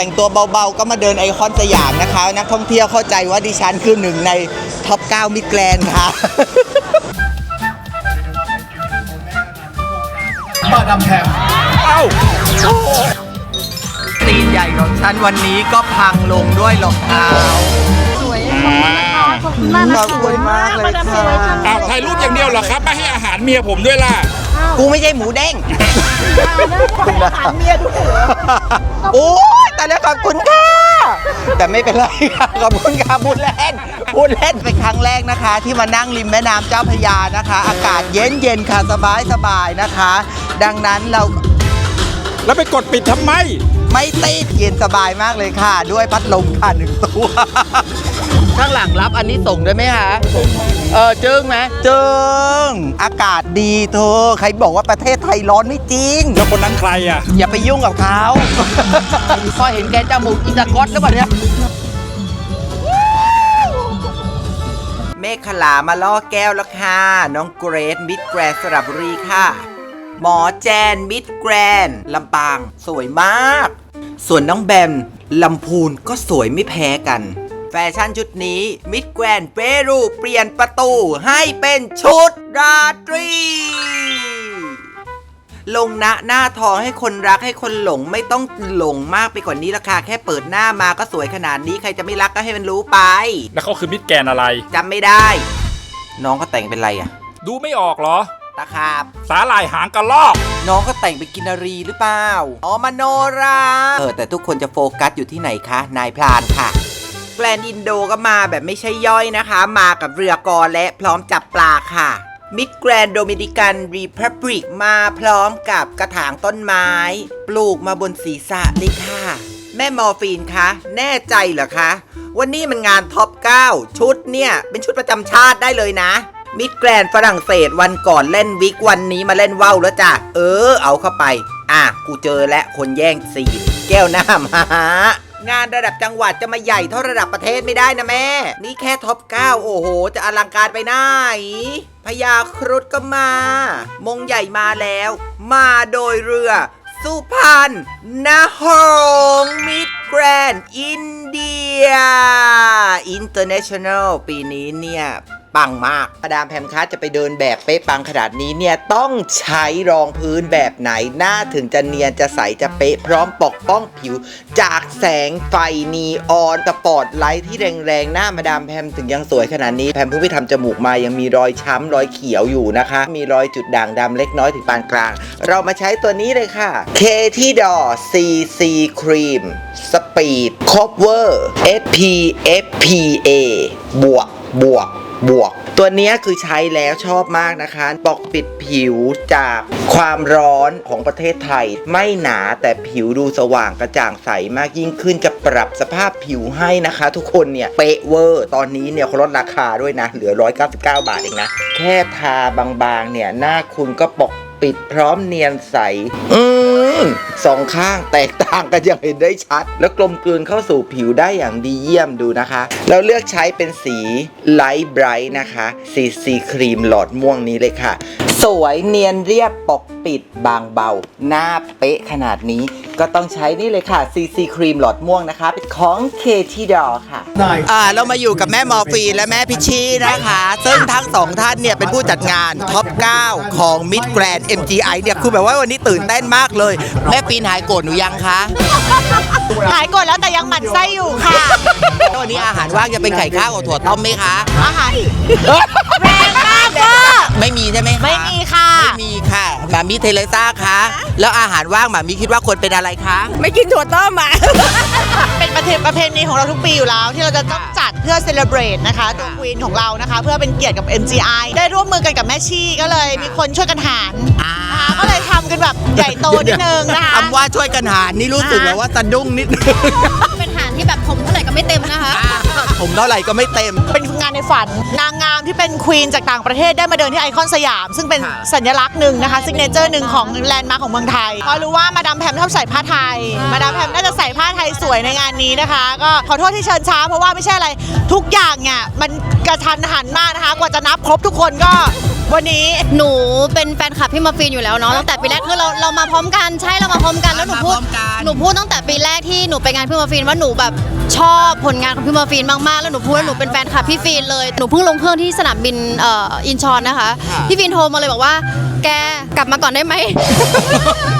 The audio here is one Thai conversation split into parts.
แต่งตัวเบาๆ ก็มาเดินไอคอนสยามนะคะ นักท่องเที่ยวเข้าใจว่าดิฉันคือหนึ่งในท็อป 9 มิดแกรนด์ค่ะป้าดำแถมเอ้าตีนใหญ่ของฉันวันนี้ก็พังลงด้วยรองเท้าสวยมากนะคะขอบคุณมากนะขอบคุณมากเลยมาดามค่ะสวยจังอ้าวถ่ายรูปอย่างเดียวเหรอครับ ไม่ให้อาหารเมียผมด้วยล่ะ กูไม่ใช่หมูเด้งอาหารเมียด้วยเหรอโอ้ยแต่แล้วขอบคุณค่ะ แต่ไม่เป็นไรค่ะขอบคุณค่ะพูดเล่นพูดเล่นเป็นครั้งแรกนะคะ ที่มานั่งริมแม่น้ำเจ้าพระยานะคะ อากาศเย็นเย็นๆค่ะสบายสบายๆนะคะ ดังนั้นเรา แล้วไปกดปิดทำไม ไม่ติดเย็นสบายมากเลยค่ะ ด้วยพัดลมค่ะหนึ่งตัว ข้างหลังรับอันนี้ส่งได้ไหมคะ เออจึงไหมจึงอากาศดีเธอใครบอกว่าประเทศไทยร้อนไม่จริง แล้วคนนั้นใครอะ อย่าไปยุ่งกับเขาพอเห็นแกจมูกอินตากอตแล้วแบบเนี้ยเมฆขลามาล่อแก้วแล้วค่ะ น้องเกรดมิดแกรนสระบุรีค่ะ หมอแจนมิดแกรนลำปาง สวยมาก ส่วนน้องแบมลำพูนก็สวยไม่แพ้กัน แฟชั่นชุดนี้มิดแกรนเปรูเปลี่ยนประตูให้เป็นชุดราตรี ลงนะหน้าทองให้คนรักให้คนหลงไม่ต้องหลงมากไปกว่านี้ราคาแค่เปิดหน้ามาก็สวยขนาดนี้ใครจะไม่รักก็ให้มันรู้ไปแล้วเขาคือมิดแกนอะไรจำไม่ได้ น้องก็แต่งเป็นไรอะดูไม่ออกเหรอ ตะขาบ สาหร่ายหางกระลอก น้องก็แต่งเป็นกินนารีหรือเปล่า อ๋อมโนรา เออแต่ทุกคนจะโฟกัสอยู่ที่ไหนคะ นายพรานค่ะ แกลนอินโดก็มาแบบไม่ใช่ย่อยนะคะ มากับเรือกอและพร้อมจับปลาค่ะ มิดแกรนโดมินิกันรีพับริกมาพร้อมกับกระถางต้นไม้ ปลูกมาบนศีรษะเลยค่ะ แม่มอร์ฟีนคะแน่ใจเหรอคะวันนี้มันงานท็อป 9 ชุดเนี่ย เป็นชุดประจำชาติได้เลยนะ มิดแกรนฝรั่งเศสวันก่อนเล่นวิกวันนี้มาเล่นว่าวแล้วจ้ะ เออ เอาเข้าไป อะ กูเจอและคนแย่งซีนแก้วหน้ามา งานระดับจังหวัดจะมาใหญ่เท่าระดับประเทศไม่ได้นะแม่ นี่แค่ท็อป 9 โอ้โห จะอลังการไปไหนพญาครุฑก็มา มงใหญ่มาแล้ว มาโดยเรือ สุพรรณนะฮงมิดแกรนอินเดียอินเตอร์เนชั่นแนลปีนี้เนี่ย ปังมากมาดามแพมคัสจะไปเดินแบบเป๊ะปังขนาดนี้เนี่ยต้องใช้รองพื้นแบบไหนหน้าถึงจะเนียนจะใสจะเป๊ะพร้อมปกป้องผิว จากแสงไฟนีออนสปอตไลท์ที่แรงๆ หน้ามาดามแพมถึงยังสวยขนาดนี้แพมเพิ่งไปทำจมูกมายังมีรอยช้ำรอยเขียวอยู่นะคะ มีรอยจุดด่างดำเล็กน้อยถึงปานกลาง เรามาใช้ตัวนี้เลยค่ะ k t d o CC Cream Speed Cover SPFPA บวกบวก บวก ตัวนี้คือใช้แล้วชอบมากนะคะปกปิดผิวจากความร้อนของประเทศไทย ไม่หนาแต่ผิวดูสว่างกระจ่างใสมากยิ่งขึ้นจะปรับสภาพผิวให้นะคะ ทุกคนเนี่ยเป๊ะเวอร์ ตอนนี้เนี่ยเขาลดราคาด้วยนะ เหลือ 199 บาทเองนะ แค่ทาบางๆเนี่ยหน้าคุณก็ปกปิดพร้อมเนียนใสอื สองข้างแตกต่างกันอย่างเห็นได้ชัด แล้วกลมกลืนเข้าสู่ผิวได้อย่างดีเยี่ยมดูนะคะ เราเลือกใช้เป็นสีไลท์ไบรท์นะคะ สีสีครีมหลอดม่วงนี้เลยค่ะ สวยเนียนเรียบปกปิดบางเบา หน้าเป๊ะขนาดนี้ ก็ต้องใช้นี่เลยค่ะ CC ครีมหลอดม่วงนะคะ เป็นของ k t d o ค่ะนายอ่าเรามาอยู่กับแม่มอร์ฟีนและแม่พิชชี่นะคะ ซึ่งทั้งสองท่านเนี่ยเป็นผู้จัดงานท็อป 9 ของ Mid Grand MGI เนี่ยคือแบบว่าวันนี้ตื่นเต้นมากเลย แม่ปีนหายโกรธหนูยังคะหายกดแล้วแต่ยังหมั่นไส้อยู่ค่ะวันนี้อาหารว่างจะเป็นไข่ข้าวกับถั่วต้มไหมคะอาหาร ไม่มีใช่ไหมคะไม่มีค่ะ ไม่มีค่ะหมามิเทเลซ่าคะแล้วอาหารว่างหมามิคิดว่าควรเป็นอะไรคะ ไม่กินถั่วต้มอะ เป็นประเพประเพณีของเราทุกปีอยู่แล้ว ที่เราจะต้องจัดเพื่อเซเลบรตนะคะตัวควีนของเรานะคะ เพื่อเป็นเกียรติกับ MGI ได้ร่วมมือกันกับแม่ชี่ก็เลยมีคนช่วยกันหารอ่า นะคะก็เลยทำกันแบบใหญ่โตนิดนึงนะคะ คำว่าช่วยกันหารนี่รู้สึกแบบว่าสะดุ้งนิดนึง เป็นหารที่แบบผมเท่าไหร่ก็ไม่เต็มนะคะ ผมเท่าไหร่ก็ไม่เต็ม เป็นงานในฝัน นางงามที่เป็นควีนจากต่างประเทศได้มาเดินที่ไอคอนสยาม ซึ่งเป็นค่ะสัญลักษณ์หนึ่งนะคะซิกเนเจอร์หนึ่งของแลนด์มาร์คของเมืองไทยเพราะรู้ว่ามาดามแพมชอบใส่ผ้าไทย มาดามแพมน่าจะใส่ผ้าไทยสวยในงานนี้นะคะ ก็ขอโทษที่เชิญช้า เพราะว่าไม่ใช่อะไรทุกอย่างเนี่ยมันกระทันหันมากนะคะ กว่าจะนับครบทุกคนก็ วันนี้หนูเป็นแฟนคลับพี่มาฟีนอยู่แล้วเนาะตั้งแต่ปีแรกคือเราเรามาพร้อมกันใช่เรามาพร้อมกันแล้วหนูพูดมาพร้อมกัน หนูพูดตั้งแต่ปีแรกที่หนูไปงานพี่มาฟีนว่าหนูแบบชอบผลงานของพี่มาฟีนมากๆแล้วหนูพูดว่าหนูเป็นแฟนคลับพี่ฟีนเลยหนูเพิ่งลงเครื่องที่สนามบินเอ่ออินชอนนะคะ พี่ฟีนโทรมาเลยบอกว่า แกกลับมาก่อนได้ไหม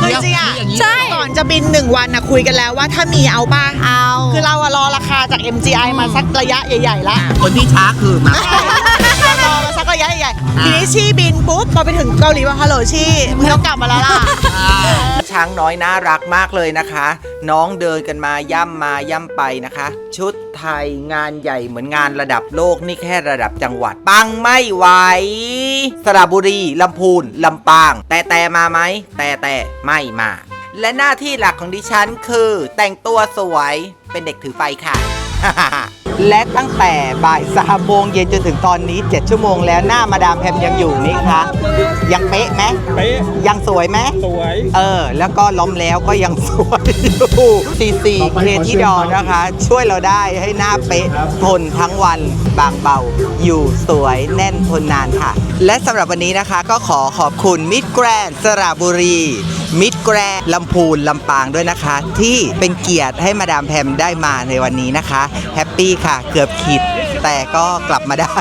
คือจริงๆอะใช่ ก่อนจะบินหนึ่งวันนะคุยกันแล้วว่าถ้ามีเอาป่ะเอาคือเราอะรอราคาจาก MGI มาสักระยะใหญ่ๆแล้วคนที่ช้าคือมา ทีนี้ชี่บินปุ๊บพอไปถึงเกาหลีว่าฮัลโหลชี่มึงต้องกลับมาแล้วล่ะ ช้างน้อยน่ารักมากเลยนะคะ น้องเดินกันมาย่ำมาย่ำไปนะคะ ชุดไทยงานใหญ่เหมือนงานระดับโลกนี่แค่ระดับจังหวัด ปังไม่ไหวสระบุรีลำพูนลำปาง แต่แต่มาไหมแต่แต่ไม่มา และหน้าที่หลักของดิฉันคือ แต่งตัวสวยเป็นเด็กถือไฟค่ะ และตั้งแต่บ่ายสามโมงเย็นจนถึงตอนนี้ 7 ชั่วโมงแล้วหน้ามาดามแพมยังอยู่นี่คะยังเป๊ะไหมเป๊ะยังสวยไหมสวย เออ แล้วก็ล้มแล้วก็ยังสวยอยู่ซีซีเครที่ดอนะคะ ช่วยเราได้ให้หน้าเป๊ะทนทั้งวันบางเบา อยู่สวยแน่นทนนานค่ะ และสำหรับวันนี้นะคะก็ขอขอบคุณมิตรแกรนสระบุรี มิดแกรลำพูนลำปางด้วยนะคะ ที่เป็นเกียรติให้มาดามแพมได้มาในวันนี้นะคะ แฮปปี้ค่ะ เกือบขิดแต่ก็กลับมาได้